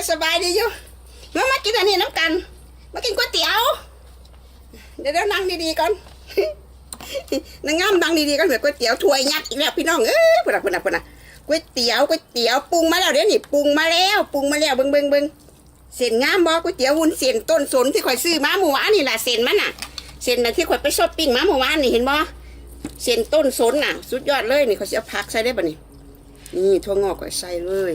ก็สบายดีอยู่มามากินอันนี้น้ำกัน มากินก๋วยเตี๋ยว เดี๋ยวนั่งดีๆก่อนนั่งงามนั่งดีๆก่อนเผื่อก๋วยเตี๋ยวถ้วยยักษ์อีกแล้วพี่น้องเอ้ยพุ่นน่ะพุ่นน่ะพุ่นน่ะก๋วยเตี๋ยวก๋วยเตี๋ยวปรุงมาแล้วเดี๋ยวนี่ปรุงมาแล้วปรุงมาแล้วเบิ่งเบิ่งเบิ่งเส้นงามบ่ก๋วยเตี๋ยววุ้นเส้นต้นสนที่ข่อยซื้อมาเมื่อวานนี่แหละเส้นมันน่ะเส้นน่ะที่ข่อยไปช้อปปิ้งมาเมื่อวานนี่เห็นบ่เส้นต้นสนน่ะ สุดยอดเลยนี่เขาสิเอาผักใส่ได้ป่ะนี่นี่ถั่วงอกข่อยใส่เลย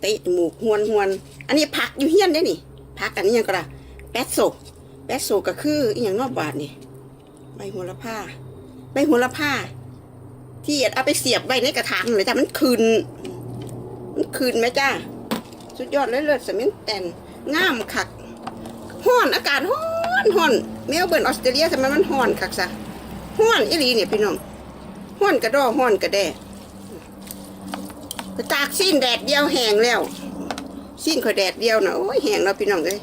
เตะจมูกหวนหวนอันนี้ผักอยู่เฮียนได้นี่ผักอันนี้ยังก็ละแปดโซแปดโซก็คืออีหยังนอกบาทนี่ใบโหัวละผ้าใบโหัวละผ้า ที่เอาไปเสียบไว้ในกระถางเลยจ้ะมันคืน มันคืนไหมจ้าสุดยอดเลยเลิศสมินแตนงามคักห้อนอากาศห้อนห้อนเมลเบิร์นออสเตรเลียทำไมมันห้อนคักซะห้อนอีหลีเนี่ยพี่น้องห้อนกระดอห้อนกระแด ไปตากสิ้นแดดเดียวแห้งแล้ว สิ้นข่อยแดดเดียวนะโอ้ยแห้งแล้วพี่น้องเอ้ย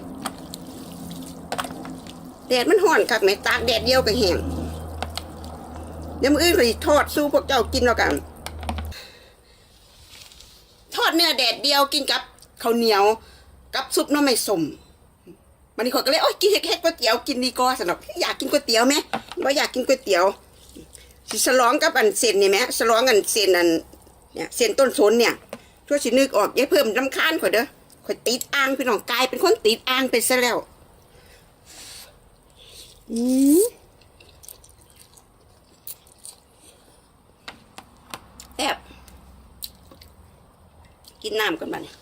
แดดมันห่อนคักไหมตากแดดเดียวก็แห้งเดี๋ยวมืออื่นก็ทอดสู้พวกเจ้ากินแล้วกัน ทอดเนื้อแดดเดียวกินกับข้าวเหนียว กับซุปน้ำไม่สมมันนี่ขอก็เลยโอ้ยกินเฮ็ดก๋วยเตี๋ยวกินดีกว่าสนอกอยากกินก๋วยเตี๋ยวไหมว่าอยากกินก๋วยเตี๋ยวสิฉลองกับอันเส้นนี่ไหมฉลองอันเส้นอัน เนี่ยเส้นต้นสนเนี่ยทั่วสินึกออกอย่าเพิ่มน้ำค้านข่อยเด้อข่อยติดอ่างพี่น้องกลายเป็นคนติดอ่างไปซะแล้วอืมแซ่บกินน้ำกันบ้านี่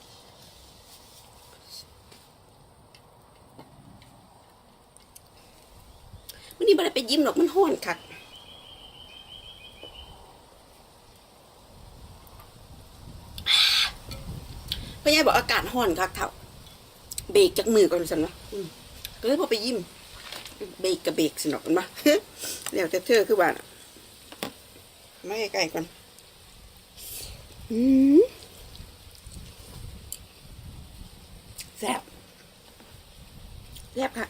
วันนี้บ่ได้ไปยิ้มหรอกมันห้อนคัก พ่อใหญ่บอกอากาศห้อนคักเท่าเบรกจากมือก่อนสันวะอืมก็เลยพอไปยิ้ม เบรกกับเบรกสนอกกันปะแล้วแต่เธอคือว่าน่ะไม่ใกล้ก่อนอืแซ่บแซ่บค่ะ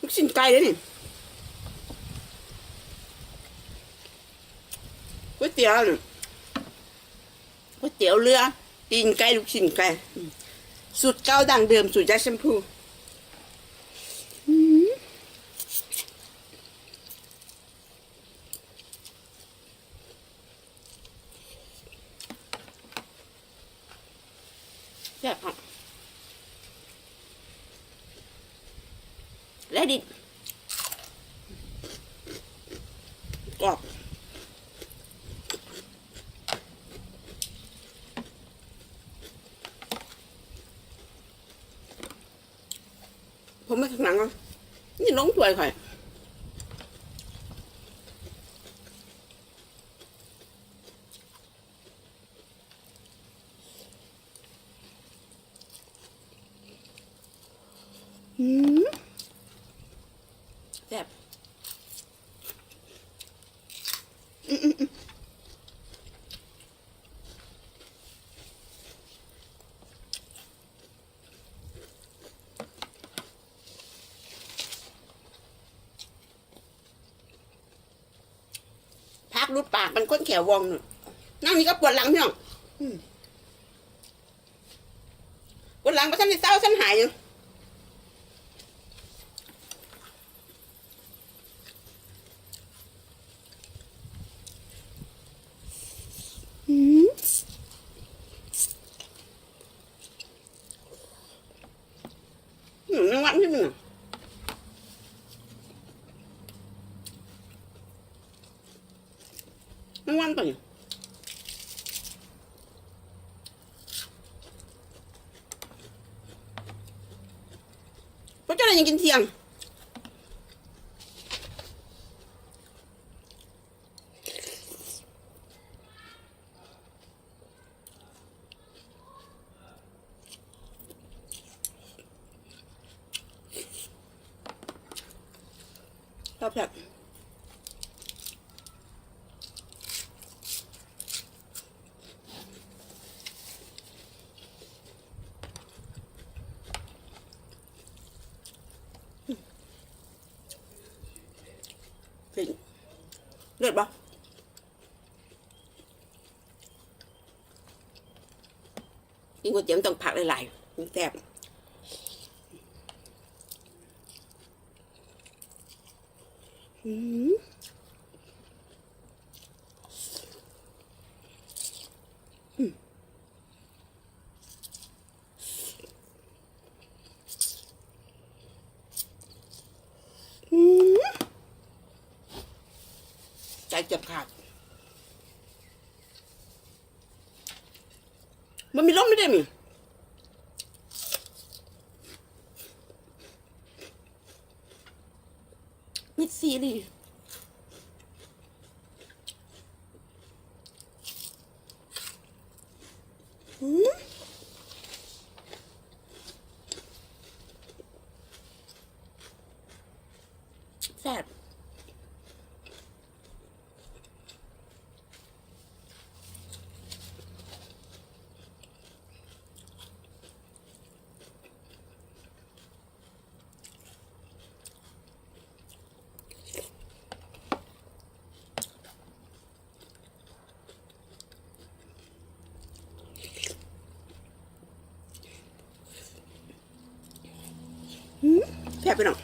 ลูกชิ้นไก่เลยนี่ ก๋วย เตี๋ยวก๋วยเตี๋ยวเรือตีนไก่ลูกชิ้นไก่สูตรเก่าดังเดิมสูตรยาแชมพูอืมแซ่บค่ะและดิกรอบ ผมไม่ข้างหลังอะนี่น้องถ วยข่อยอืมแซ่บอืมอืมอืมพักรุดปาก มันก้นแขววองน่งนั่งนี่ก็ปวดหลังพี่น้องปวดหลังเพราะฉันในเศร้าฉันหายอยู่ อืมอืมยังวันที่มันน่ะยังวันป่ะเนี่ย พวกเจ้าอะไรยังกินเที่ยง ชอบแบบจริงเลือดปะ กินก๋วยเตี๋ยวมันต้องผักหลายๆมันแซ่บอืมอืมอืมใจเจ็บขาด มันมีร่ม ไม่ได้มีมิดซีรีส์หืมแซ่บหืมแซ่บไปหน่อย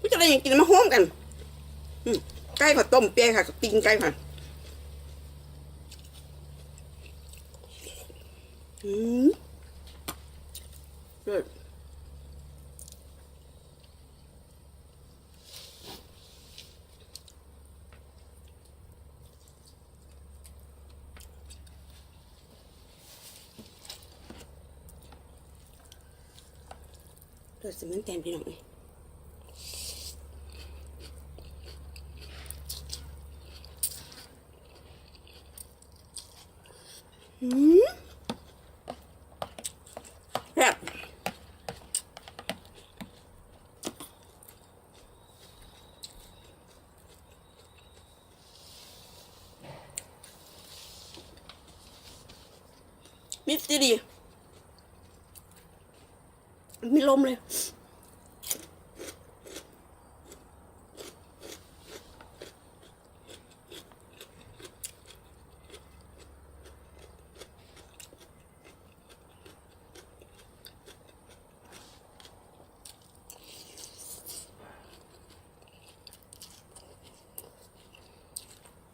พี่จะอะไรอย่างกินมาห้อมกันอืมไก่ผัดต้มเปี๊ยะค่ะปิ้งไก่ค่ะ อืมเลิศเลิศสมันแตนพี่น้องเลยอืม แซ่บมิ ดดีดี มีลมเลย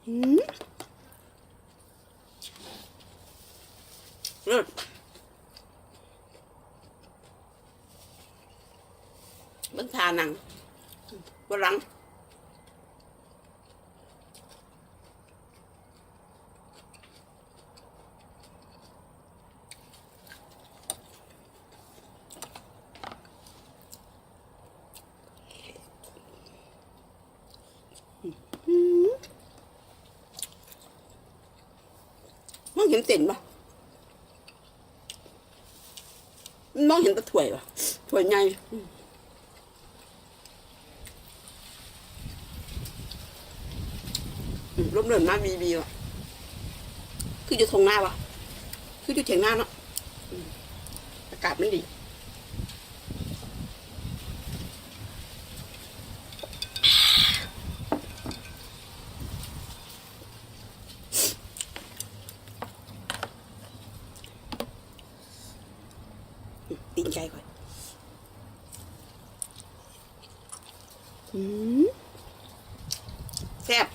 อืมเลิศเบังทา นังกำลังมองเห็นเต็นปะมองเห็นตะถวยปะถวยใหญ่อืมอืม ร่มเรื่นมาบีบีวะคือจะทงหน้าวะคือจะเถียงหน้าเนาะอืมอากาศมันดี ตีนไก่ก่อนอืมแซ่บ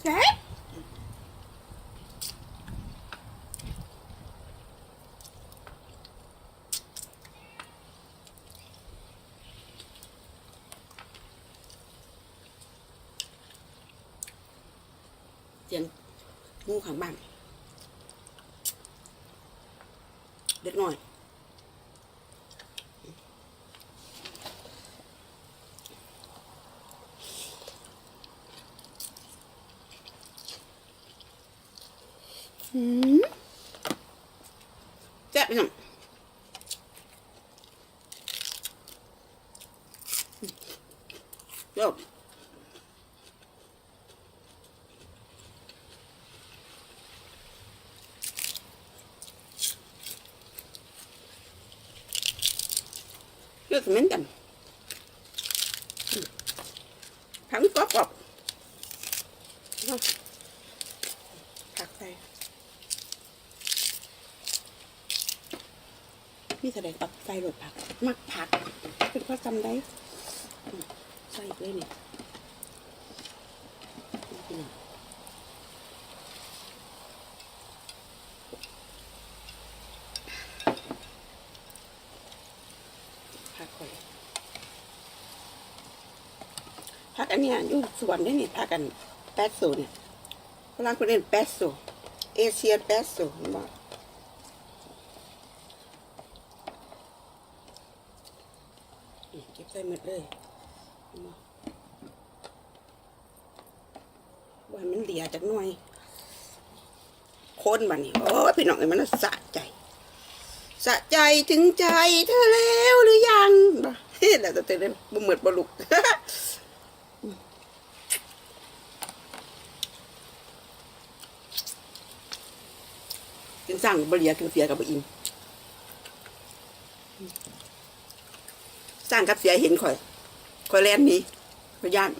แซ่บ เสียงงูข้างบ้านเด็กน้อย อืมแซ่บไปหน่อยเดี๋ยว เลือดเหม็นกันทั้งกรอบกรอบผักใส่นี่แสดงปักใส่รสผัก มักผัก เป็นข้อจำได้ใส่อีกเลยนี่นี่พี่น้องผักก่อนผักอัน เนี้ยอยู่สวนได้นี่ผักกันแปดสูเนี่ยฝรั่งคนเรียนแปดสูเอเชียแปดสูบอืมเก็บใส่หมดเลยบ่ว่ามันเหลียจากหน่วยคนบันนี้โอ้พี่น้องเอ้มันน่ะสะใจ สะใจถึงใจเธอแล้วหรือยังบ่เฮ้ยแล้วแต่เธอเลยบ่เหมือนบ่ลุก กินสั่งบเรียกินเสียกับบอิ่มสั่งกับเสียเห็นข่อย ข่อยแลนนี้ข่อยย่าน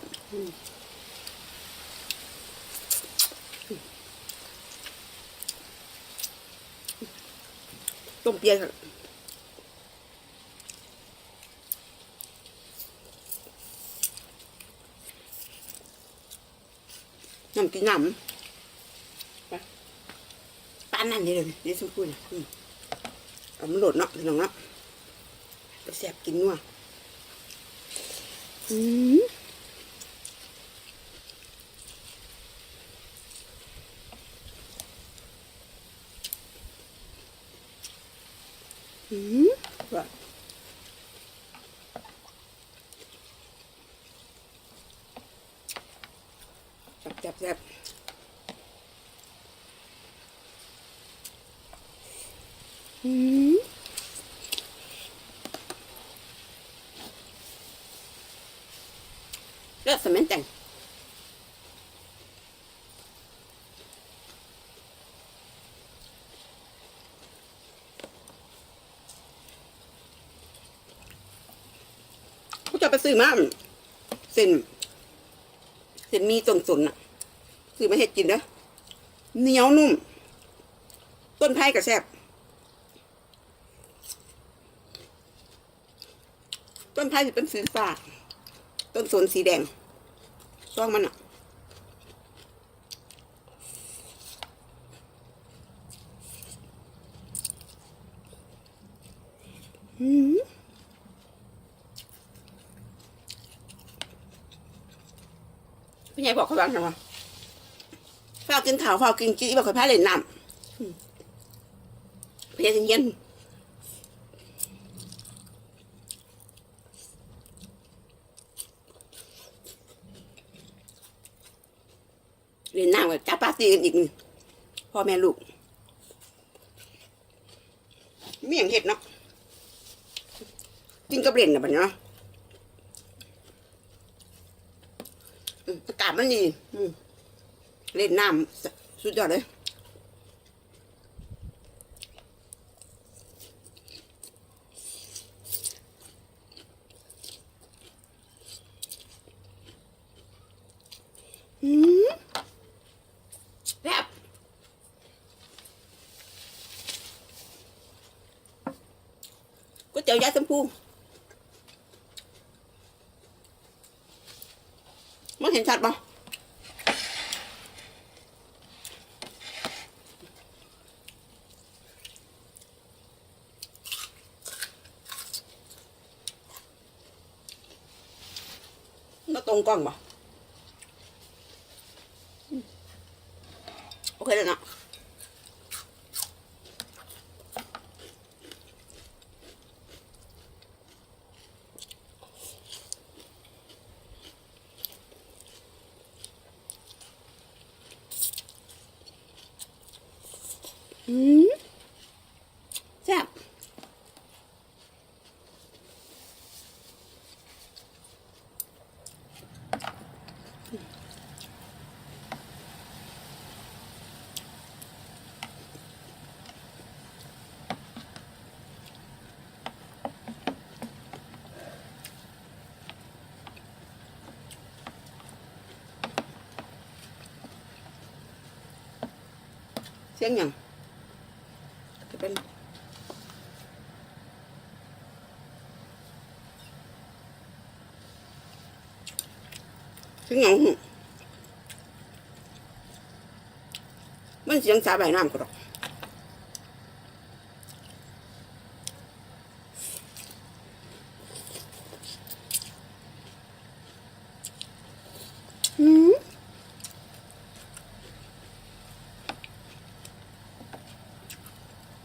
ต้มเปียกน้ำกินน้ำ ปานนั่นนี่เลยนี่สมพูดนะอืมเอามันโหลดเนาะพี่น้องเนาะไปแสบกินนัวอืมอืมว่าแซ่บแซ่บแซ่บอืม เลือดสมันจังกูจะไปซื้อมาเส้นเส้นมีต้นสนน่ะ ซื้อมาเห็ดกินเด้อเหนียวนุ่ม ต้นไผ่กับแซบ ไผ่จะเป็นสีฟ้าต้นสนสีแดงต้องมันอะอืมพี่ใหญ่บอกเขาบ้างนะว่าฝ้าวกินข้าวฝ้าวกินจี้บอกเขาแพาเล่นน้ำพี่ใหญ่เย็นๆเล่นน้ำกับจับปลา ตีกันอีกพ่อแม่ลูกไม่อย่างเห็ดเนาะกินกระเบนนะบัดเนาะอากาศมันดีเล่นน้ำสุดยอดเลย อืมแซ่บก๋ วยเตี๋ยวยายชมพูมันเห็นชัดปะมันตรงกล้ แซ่บเสียงยัง เสียงหยังหึมันเสียงสาใบน้ำก็ดอก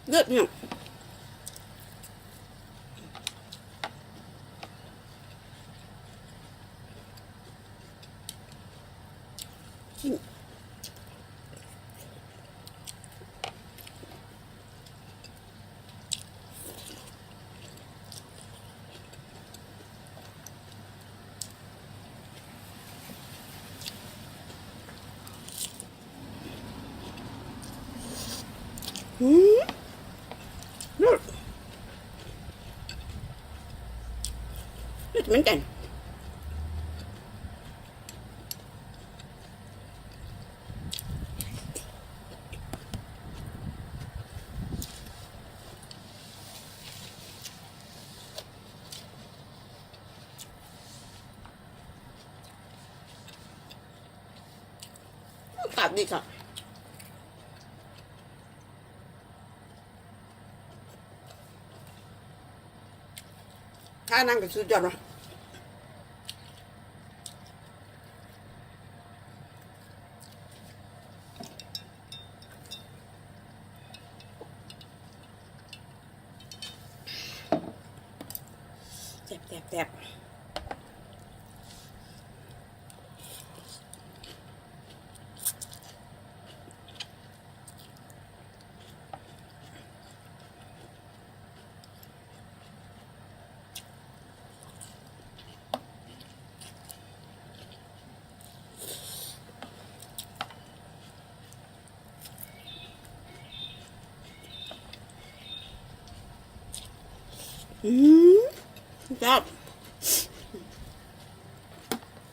เลือดเนี่ยกินอืมเลือดเลือดเห มือนกัน กลับดีค่ะถ้านั่งกับสุดยอดวะแต อืมจับ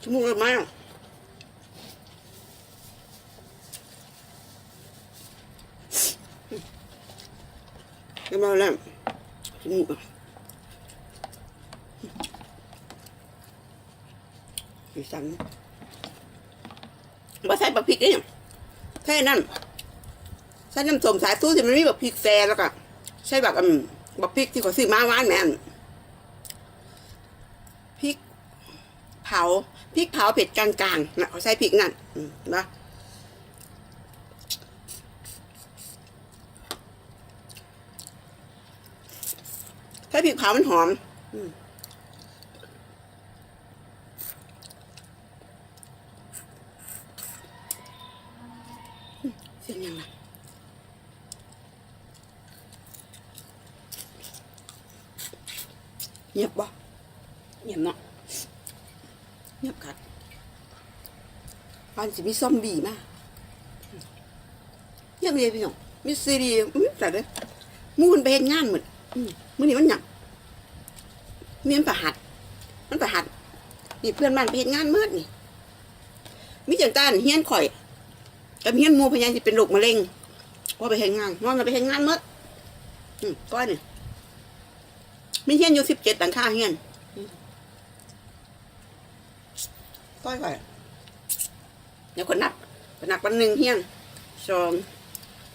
จมูกเลยไหมอะเรียบร้อยแล้วจมูกสีสันว่าใส่บะพริกนี่แค่นั้นใส่น้ำส้มสายสู้ที่มันมีบะพริกแซ่แล้วก็ใช่แบบอืม บพริกที่เขาซื้อมาหวานแม่นพริกเผาพริกเผาเผ็ดกลางๆนะเขาใช้พริกนั่นอืมนะใช้พริกเผามันหอม อืมเสียงยังไงเงียบบ่เงียบเนาะ เงียบกัดปาน สิมีซอมบี้มาเงียบเลยพี่น้องมีซีรีส์อืมแต่เด้อหมูนไปเฮ็ดงานหมดอืมมื้อนี้มันหยังมีมันประหัด มันประหัดนี่เพื่อนบ้านไปเฮ็ดงานเมื่อนี่มีจังต้านเฮียนข่อยกับเฮียนมูพยานสิเป็นโรคมะเร็งว่าไปเฮ็ดงานนอนกันไปเฮ็ดงานเมื่อก้อยนี่มีเฮียนอยู่สิบเจ็ดหลังคาเฮียนก้อยก่อน เดี๋ยวคนนับคนนับวันหนึ่งเฮียนสอง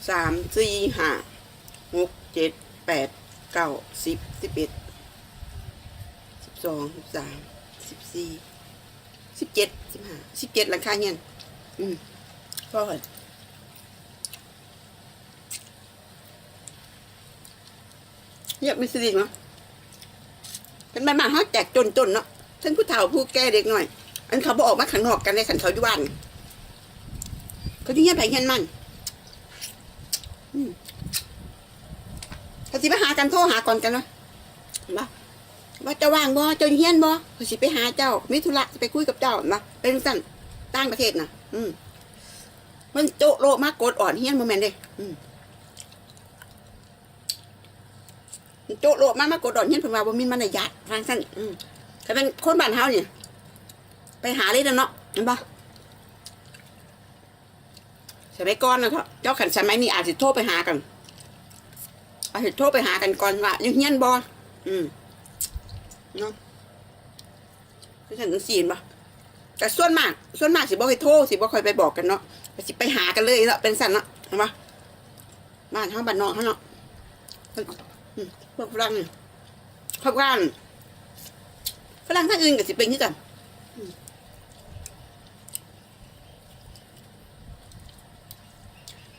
สามสี่ห้าหกเจ็ดแปดเก้าสิบสิบเอ็ดสิบสองสิบสามสิบสี่สิบเจ็ดสิบห้าสิบเจ็ดหลังคาเฮียนอืมก้อยเงียไม่สนิมั้งเป็นบ้านมาฮะแจกจนๆเนาะทั้งผู้เฒ่าผู้แก่เด็กหน่อย อันเขาบอออกมาข้างนอกกันในขันเขาอยู่บ้าน เขาที่เงี้ยไปเงี้ยมันอืมเขาสิไปหากันโทรหาก่อนกันวะมาว่าจะว่างบ่เจ้าเฮียนบ่เขาสิไปหาเจ้ามิธุระสิไปคุยกับเจ้านะเป็นสั่นต่างประเทศนะอืมมันโจโลมากกดอ่อนเฮียนโมเมนต์เด้อืมโจโลมากมากกดอ่อนเฮียนเพิ่นว่าบ่มีมารยาททางสั่นอืมถ้าเป็นคนบ้านเฮาเนี่ยไปหาเลยเด้อเนาะเห็นปะ สมัยก่อนนะเถอะเจ้าขันสมัยนี้อาจจะโทรไปหากัน อาจจะโทรไปหากันก่อนว่ายู่เฮียนบออืมเนาะไม่ใช่ถึงสี่บ่แต่ส่วนมาก ส่วนมากสิบ่คอยโทรสิบ่คอยไปบอกกันเนาะสิไปหากันเลยเนาะเป็นสันเนาะเห็นปะบ้านเขาบ้านนอกเขาเนาะอืมพวกฝรั่งนี่ฝรั่งฝรั่งท่านอื่นก็สิเป็นที่กัน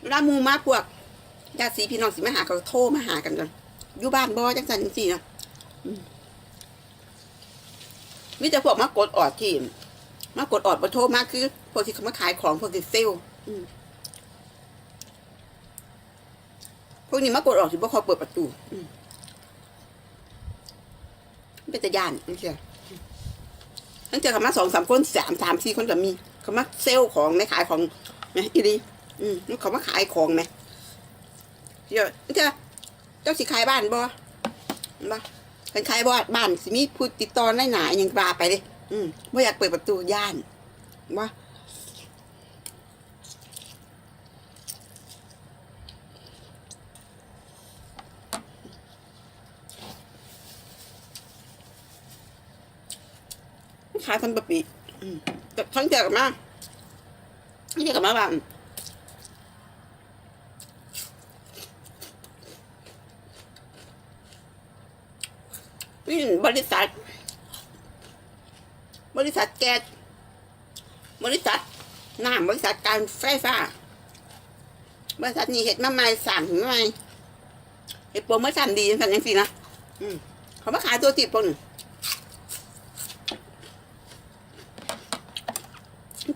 เวลาหมูมาพวกญาติสีพี่น้องสิมาหาก็โทรมาหากันก่อนอยู่บ้านบ่จังสันจังสี่นะอืมมีแต่พวกมากดออดที่มากดออดบ่โทรมาคือพวกที่เขามาขายของพวกที่เซลพวกนี้มากดออดสิบ่ขอเปิดประตูเป็นตะยานนี่เชียวตั้งแต่เขามาสองสามคนสามสามสี่คนก็มีเขามาเซลของในขายของนะอีดี อืมมันเขามาขายของไหมเดี๋ยวเจ้าเจ้าสิขายบ้านบ่บ่เป็นขายบ่บ้านสิมีผู้ติดต่อในหนาอยังบาไปเลยอืมบ่อยากเปิดประตูย่านบ่ขายคนปกติอืมทั้งเจอกับมาทั้งเจอกับมาบ้าน นี่บริษัท บริษัทแก๊สบริษัทน้ำบริษัทการไฟฟ้า บริษัทนี้เห็ดมาใหม่สั่งมาใหม่เห็ดโปรโมชั่นดีสั่นยังสินะอืมเขามาขายตัวติดปน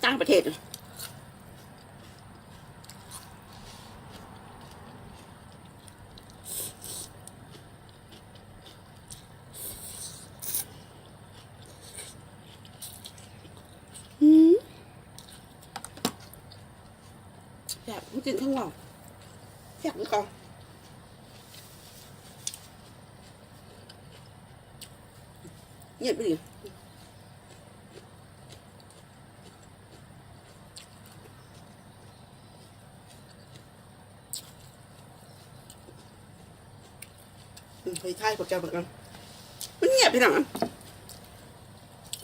ต่างประเทศ อืม อยากกินข้างนอกอยากกินก่อนเงียบไปดิอืมไท่ายพวกเจ้าเหมือนกันมันเงียบไปหนัง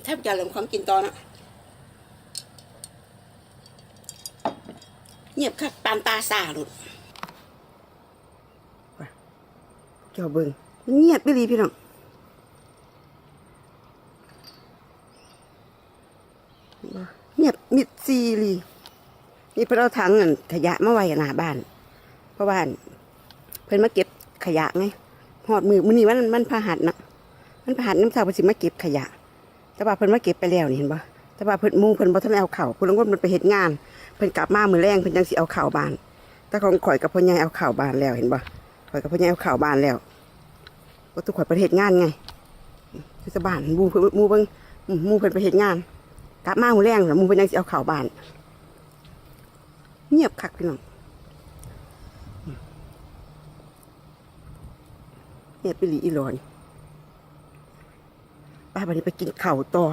ถ้าพวกเจ้าเริ่มความกินตอนอะ เงียบคักปานตาสาหลุดเจ้าเบิงเงียบไปเลยพี่น้องเงียบมิดซีรีนี่เพราะเราถังเงินขยะมาไว้หน้าบ้าน เพราะว่าอั่นเพิ่นมาเก็บขยะไงหอดมือมือนี้มันมันพาหัดนะมันพาหัดน้ำสาวเพิ่นสิมาเก็บขยะ แต่ว่าเพิ่นมาเก็บไปแล้วนี่เห็นปะ แต่ว่าเพิ่นมูเพิ่นบ่ทันเอาเข่าวเพิ่นลงว่ามันไปเฮ็ดงาน เพิ่นกลับมามือแรงเพิ่นจังสิเอาเข่าบ้าน แต่ของข่อยกับพ่อใหญ่เอาเข่าบ้านแล้วเห็นบ่ข่อยกับพ่อใหญ่เอาเข่าบ้านแล้วว่าทุกข่อยไปเฮ็ดงานไงคือสบานมู่เพิ่นมู่เบิ่งอืมหมู่เพิ่นไปเฮ็ดงาน กลับมามือแรงแล้วหมู่เพิ่นจังสิเอาเข่าบ้าน เงียบคักพี่น้องเงียบไปหลีอีหลอนป้าบัดนี้ไปกินข้าวต่อ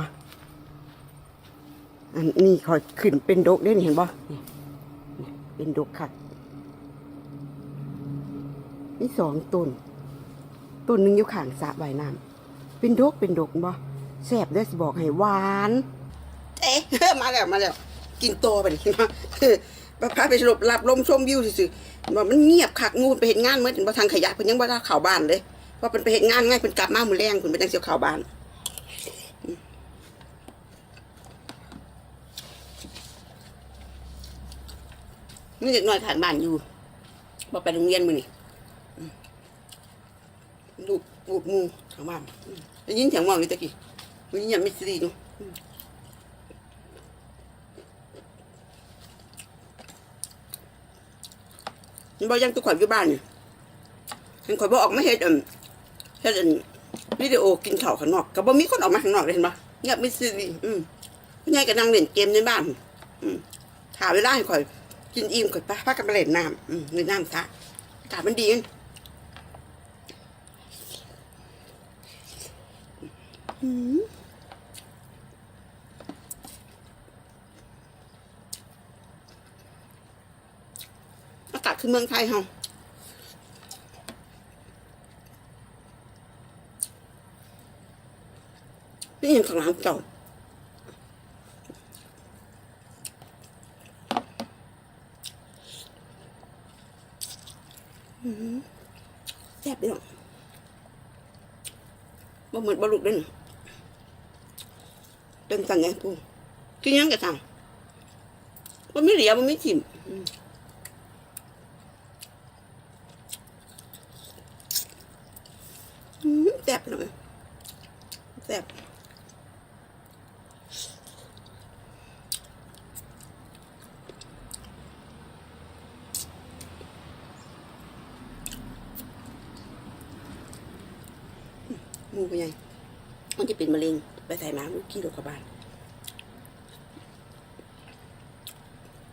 อันนี้คอยขึ้นเป็นดกได้นี่เห็นบ่เป็นดกค่ะนี่สองต้นต้นหนึ่งอยู่ข้างสระว่ายน้ำเป็นดกเป็นดกบ่แซ่บได้สิบอกให้หวานเอ๊ะมาแล้วมาแล้วกินโตไปดิมาเออพาไปสลบหลับลมชมวิวซื่อๆว่ามันเงียบคักงูไปเห็นงานเมื่อบ่ทางขยะเพิ่นยังบ่ได้ข้าวบ้านเลยว่าเพิ่นไปเห็นงานไงเพิ่นกลับมามื้อแรงเพิ่นไปจังเสิเข้าวบ้าน มีเด็กน้อยผ่านบ้านอยู่บอกไปโรงเรียนมือนี่ลูกลูกมูทางบ้านได้ยินเสียงมองนี่ตะกี้มันยังไม่สีดูอืมมันบอกยังตุกข่อยอยู่บ้านนี่เห็นข่อยบอกออกไมาเฮ็ดอืมเฮ็ดอันวิดีโอกินข้าวข้างนอกก็บ่มีคนออกมาข้างนอกเลยเห็นปะเงียบไม่สีอืมคุณยายก็นั่งเล่นเกมในบ้าน อืมถาเวลาให้ข่อย กินอิ่มก่อนไปพักกันไปเล่นน้ำเล่นน้ำซะอากาศมันดีกันอืมคือเมืองไทยเฮานี่ยังข้างหลังเจ้าอื้อหือแซ่บเดียวบ่เห มือนบลุกเด่นเป็นสั่งไงปูกินยังกะสั่งบ่มีเหลียวบ่มีถิ่ฉิมอื้อแซ่บเลยแซ่บห มูไปไงมันจะเป็นมะเร็งไปใส่น้ำลูกขี้ลูกกระบาล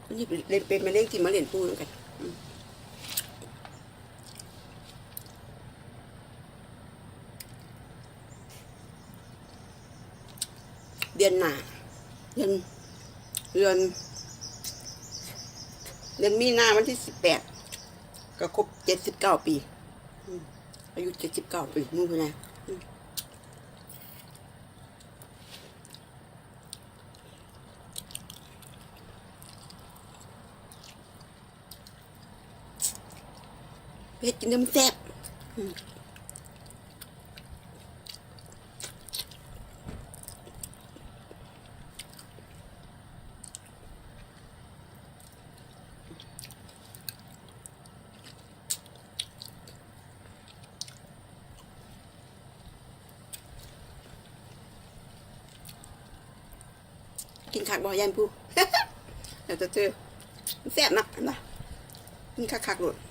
มันจะเป็นเป็นมะเร็งที่มาเรียนปูเหมือนกันเดือนหนาเดือนเดือนเดือนมีนาวันที่สิบแปดก็ครบเจ็ดสิบเก้าปี อายุเจ็ดสิบเก้าปีหมูไปไง เผ็ดกินน้ำแซ่บกินคักบ่อยันปูเดี๋ยวจะเจอแซ่บนักเห็นะกินคักๆเลย